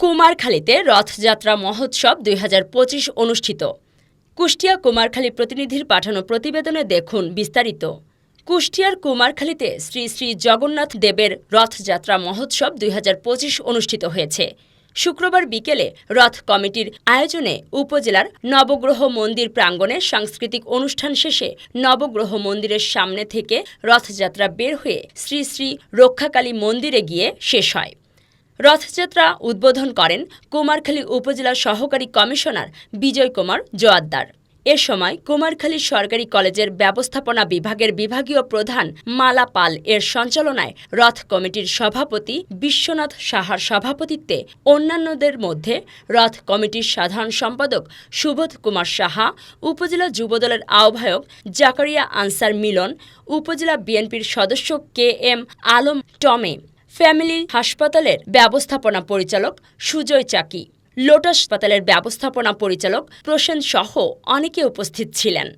কুমারখালীতে রথযাত্রা মহোৎসব দুই হাজার পঁচিশ অনুষ্ঠিত। কুষ্টিয়া কুমারখালী প্রতিনিধির পাঠানো প্রতিবেদনে দেখুন বিস্তারিত। কুষ্টিয়ার কুমারখালীতে শ্রী শ্রী জগন্নাথ দেবের রথযাত্রা মহোৎসব দুই হাজার পঁচিশ অনুষ্ঠিত হয়েছে। শুক্রবার বিকেলে রথ কমিটির আয়োজনে উপজেলার নবগ্রহ মন্দির প্রাঙ্গণে সাংস্কৃতিক অনুষ্ঠান শেষে নবগ্রহ মন্দিরের সামনে থেকে রথযাত্রা বের হয়ে শ্রী শ্রী রক্ষাকালী মন্দিরে গিয়ে শেষ হয়। রথযাত্রা উদ্বোধন করেন কুমারখালী উপজেলার সহকারী কমিশনার বিজয় কুমার জোয়াদ্দার এ সময় কুমারখালী সরকারি কলেজের ব্যবস্থাপনা বিভাগের বিভাগীয় প্রধান মালা পাল এর সঞ্চালনায় রথ কমিটির সভাপতি বিশ্বনাথ সাহার সভাপতিত্বে অন্যান্যদের মধ্যে রথ কমিটির সাধারণ সম্পাদক সুবোধ কুমার সাহা, উপজেলা যুবদলের আহ্বায়ক জাকারিয়া আনসার মিলন, উপজেলা বিএনপির সদস্য কে এম আলম টমে ফ্যামিলি হাসপাতালের ব্যবস্থাপনা পরিচালক সুজয় চাকি। লোটাস হাসপাতালের ব্যবস্থাপনা পরিচালক প্রসেন সহ অনেকে উপস্থিত ছিলেন।